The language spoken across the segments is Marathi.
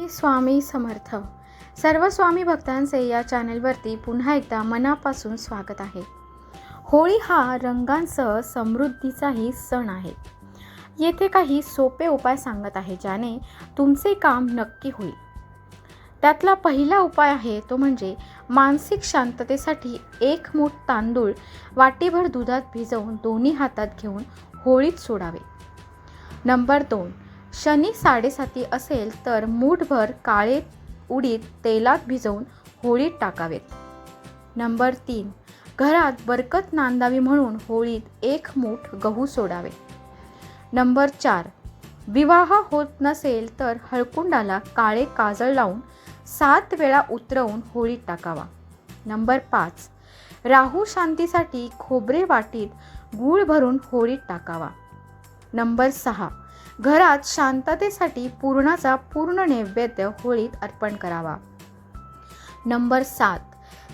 श्री स्वामी समर्थ. सर्व स्वामी भक्तांचे या चॅनेलवरती पुन्हा एकदा मनापासून स्वागत आहे. होळी हा रंगांसह समृद्धीचाही सण आहे. येथे काही सोपे उपाय सांगत आहे ज्याने तुमचे काम नक्की होईल. त्यातला पहिला उपाय आहे तो म्हणजे मानसिक शांततेसाठी एक मूठ तांदूळ वाटीभर दुधात भिजवून दोन्ही हातात घेऊन होळीत सोडावे. नंबर दोन शनी साडेसाती असेल तर मूठभर काळे उडीद तेलात भिजवून होळीत टाकावेत. नंबर तीन. घरात बरकत नांदावी म्हणून होळीत एक मूठ गहू सोडावे. नंबर चार. विवाह होत नसेल तर हळकुंडाला काळे काजळ लावून सात वेळा उतरवून होळीत टाकावा. नंबर पाच. राहू शांतीसाठी खोबरे वाटीत गूळ भरून होळीत टाकावा. नंबर सहा. घरात शांततेसाठी पूर्णाचा पूर्ण नैवेद्य होळीत अर्पण करावा. नंबर सात.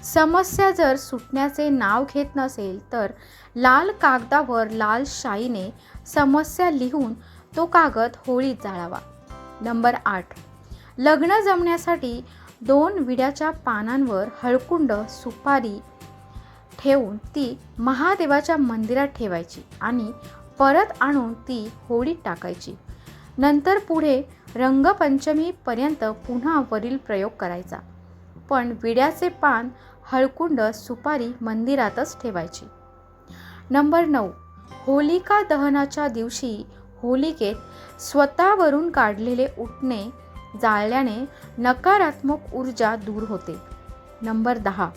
समस्या जर सुटण्याचे नाव घेत नसेल तर लाल कागदावर लाल शाईने समस्या लिहून तो कागद होळीत जाळावा. नंबर आठ. लग्न जमण्यासाठी दोन विड्याच्या पानांवर हळकुंड सुपारी ठेवून ती महादेवाच्या मंदिरात ठेवायची आणि परत आणून ती होळीत टाकायची. नंतर पुढे रंगपंचमीपर्यंत पुन्हा वरील प्रयोग करायचा. पण विड्याचे पान हळकुंड सुपारी मंदिरातच ठेवायची. नंबर नऊ. होलिका दहनाच्या दिवशी होलिकेत स्वतःवरून काढलेले उठणे जाळल्याने नकारात्मक ऊर्जा दूर होते. नंबर दहा.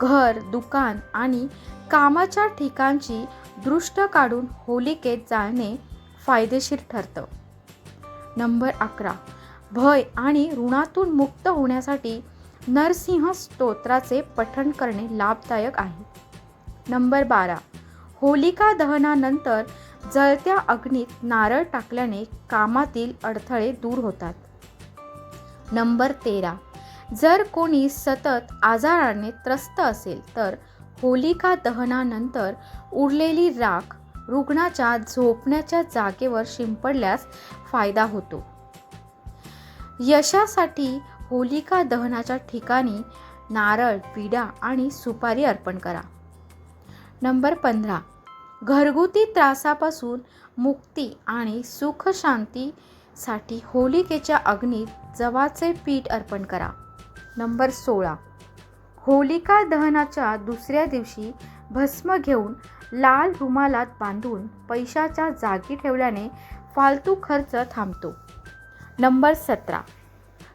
घर दुकान आणि कामाच्या ठिकाणची दृष्ट काढून होलिकेत जाळणे फायदेशीर ठरतं. नंबर अकरा. भय आणि ऋणातून मुक्त होण्यासाठी नरसिंह स्तोत्राचे पठण करणे लाभदायक आहे. नंबर बारा. होलिका दहनानंतर जळत्या अग्नीत नारळ टाकल्याने कामातील अडथळे दूर होतात. नंबर तेरा. जर कोणी सतत आजाराने त्रस्त असेल तर होलिका दहनानंतर उरलेली राख रुग्णाच्या झोपण्याच्या जागेवर शिंपडल्यास फायदा होतो. यशासाठी होलिका दहनाच्या ठिकाणी नारळ विडा आणि सुपारी अर्पण करा. नंबर पंधरा. घरगुती त्रासापासून मुक्ती आणि सुख शांतीसाठी होलिकेच्या अग्नीत जवाचे पीठ अर्पण करा. नंबर सोळा. होलिका दहनाच्या दुसऱ्या दिवशी भस्म घेऊन लाल रुमालात बांधून पैशाच्या जागी ठेवल्याने फालतू खर्च थांबतो. नंबर सतरा.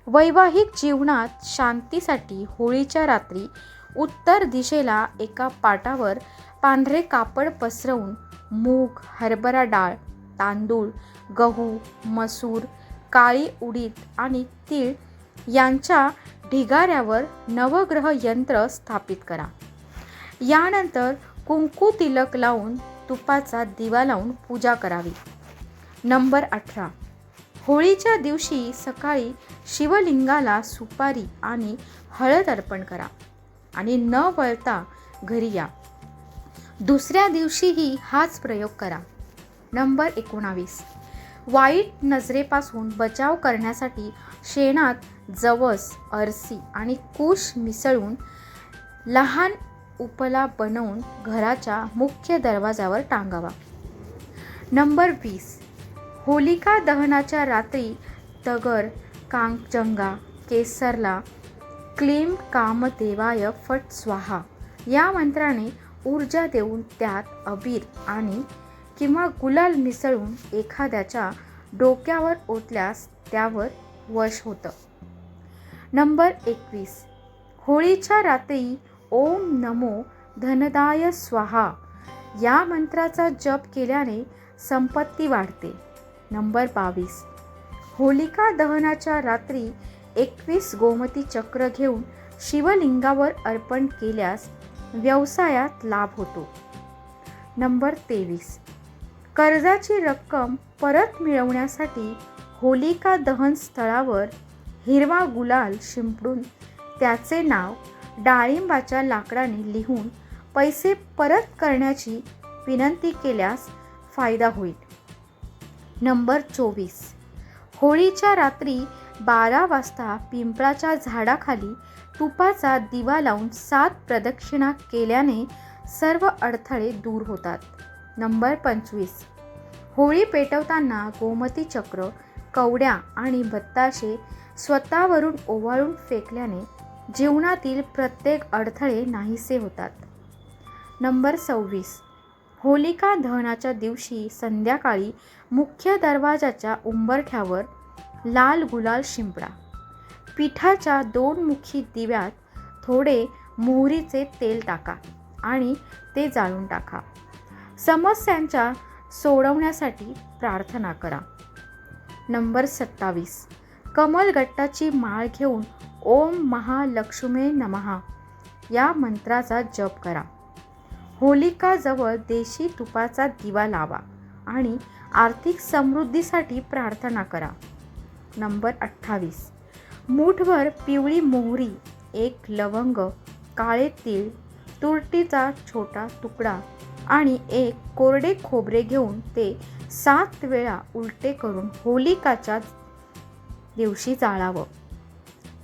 वैवाहिक जीवनात शांतीसाठी होळीच्या रात्री उत्तर दिशेला एका पाटावर पांढरे कापड पसरवून मूग हरभरा डाळ तांदूळ गहू मसूर काळी उडीद आणि तीळ यांच्या ढिगाऱ्यावर नवग्रह यंत्र स्थापित करा. यानंतर कुंकू तिलक लावून तुपाचा दिवा लावून पूजा करावी. नंबर अठरा. होळीच्या दिवशी सकाळी शिवलिंगाला सुपारी आणि हळद अर्पण करा आणि न वळता घरी या. दुसऱ्या दिवशीही हाच प्रयोग करा. नंबर एकोणावीस. वाईट नजरेपासून बचाव करण्यासाठी शेणात जवस अरसी आणि कुश मिसळून लहान उपला बनवून घराच्या मुख्य दरवाजावर टांगावा. नंबर वीस. होलिका दहनाच्या रात्री तगर कांगजंगा केसरला क्लेम कामदेवाय फट स्वाहा या मंत्राने ऊर्जा देऊन त्यात अबीर आणि किंवा गुलाल मिसळून एखाद्याच्या डोक्यावर ओतल्यास त्यावर वश होतं. नंबर एकवीस. होळीच्या रात्री ओम नमो धनदाय स्वाहा या मंत्राचा जप केल्याने संपत्ती वाढते. नंबर बावीस. होलिका दहनाच्या रात्री एकवीस गोमती चक्र घेऊन शिवलिंगावर अर्पण केल्यास व्यवसायात लाभ होतो. नंबर तेवीस. कर्जाची रक्कम परत मिळवण्यासाठी होलिका दहन स्थळावर हिरवा गुलाल शिंपडून त्याचे नाव डाळिंबाच्या लाकडाने लिहून पैसे परत करण्याची विनंती केल्यास फायदा होईल. नंबर चोवीस. होळीच्या रात्री बारा वाजता पिंपळाच्या झाडाखाली तुपाचा दिवा लावून सात प्रदक्षिणा केल्याने सर्व अडथळे दूर होतात. नंबर पंचवीस. होळी पेटवताना गोमती चक्र कवड्या आणि बत्ताशे स्वतःवरून ओवाळून फेकल्याने जीवनातील प्रत्येक अडथळे नाहीसे होतात. नंबर सव्वीस. होलिका दहनाच्या दिवशी संध्याकाळी मुख्य दरवाजाच्या उंबरठ्यावर लाल गुलाल शिंपडा. पिठाच्या दोन मुखी दिव्यात थोडे मोहरीचे तेल टाका आणि ते जाळून टाका. समस्यांच्या सोडवण्यासाठी प्रार्थना करा. नंबर सत्तावीस. कमलगट्टाची माळ घेऊन ओम महालक्ष्मे नमहा. या मंत्राचा जप करा. होलिकाजवळ देशी तुपाचा दिवा लावा आणि आर्थिक समृद्धीसाठी प्रार्थना करा. नंबर अठ्ठावीस. मूठभर पिवळी मोहरी एक लवंग काळे तीळ तुरटीचा छोटा तुकडा आणि एक कोरडे खोबरे घेऊन ते सात वेळा उलटे करून होलिकाच्या दिवशी जाळावं.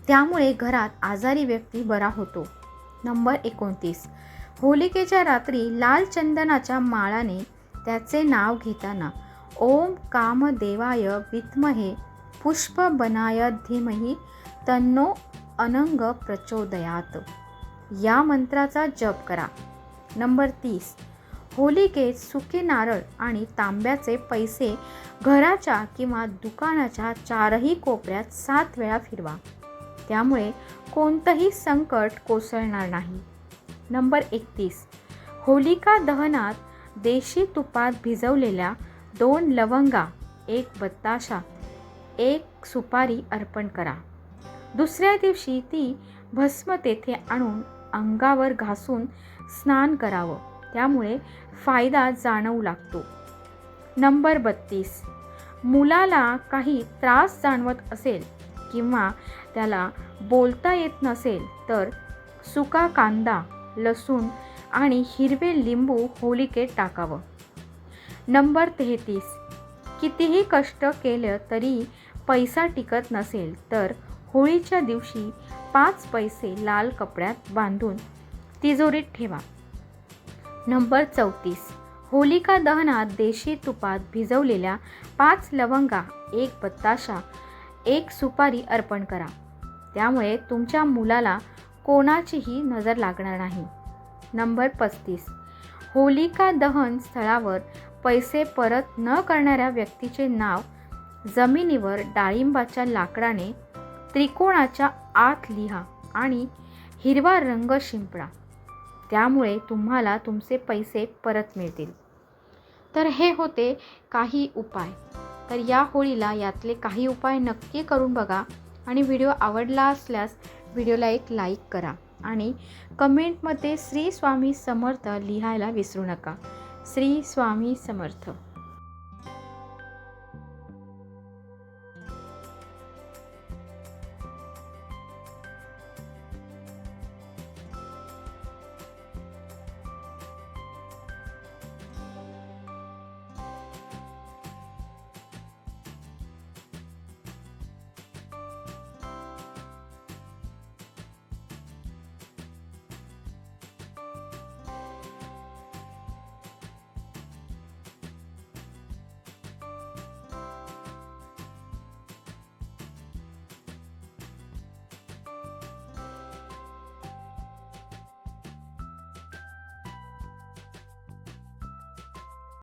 त्यामुळे घरात आजारी व्यक्ती बरा होतो. नंबर एकोणतीस. होलिकेच्या रात्री लाल चंदनाच्या माळाने त्याचे नाव घेताना ओम कामदेवाय विद्महे पुष्प बनाय धीमही तन्नो अनंग प्रचोदयात. या मंत्राचा जप करा. नंबर तीस. होलिकेत सुके नारळ आणि तांब्याचे पैसे घराच्या किंवा दुकानाच्या चारही कोपऱ्यात सात वेळा फिरवा. त्यामुळे कोणतंही संकट कोसळणार नाही. नंबर एकतीस. होलिका दहनात देशी तुपात भिजवलेल्या दोन लवंगा एक बत्ताशा एक सुपारी अर्पण करा. दुसऱ्या दिवशी ती भस्म तेथे आणून अंगावर घासून स्नान करावं. त्यामुळे फायदा जाणवू लागतो. नंबर बत्तीस. मुलाला काही त्रास जाणवत असेल किंवा त्याला बोलता येत नसेल तर सुका कांदा लसूण आणि हिरवे लिंबू होलिकेत टाकावं. नंबर तेहतीस. कितीही कष्ट केलं तरी पैसा टिकत नसेल तर होळीच्या दिवशी पाच पैसे लाल कपड्यात बांधून तिजोरीत ठेवा. नंबर चौतीस. होलिका दहनात देशी तुपात भिजवलेल्या पाच लवंगा एक बत्ताशा एक सुपारी अर्पण करा. त्यामुळे तुमच्या मुलाला कोणाचीही नजर लागणार नाही. नंबर पस्तीस. होलिका दहन स्थळावर पैसे परत न करणाऱ्या व्यक्तीचे नाव जमिनीवर डाळिंबाच्या लाकडाने त्रिकोणाच्या आत लिहा आणि हिरवा रंग शिंपडा. त्यामुळे तुम्हाला तुमचे पैसे परत मिळतील. तर हे होते काही उपाय. तर या होळीला यातले काही उपाय नक्की करून बघा आणि व्हिडिओ आवडला असल्यास व्हिडिओला एक लाईक करा आणि कमेंटमध्ये श्री स्वामी समर्थ लिहायला विसरू नका. श्री स्वामी समर्थ.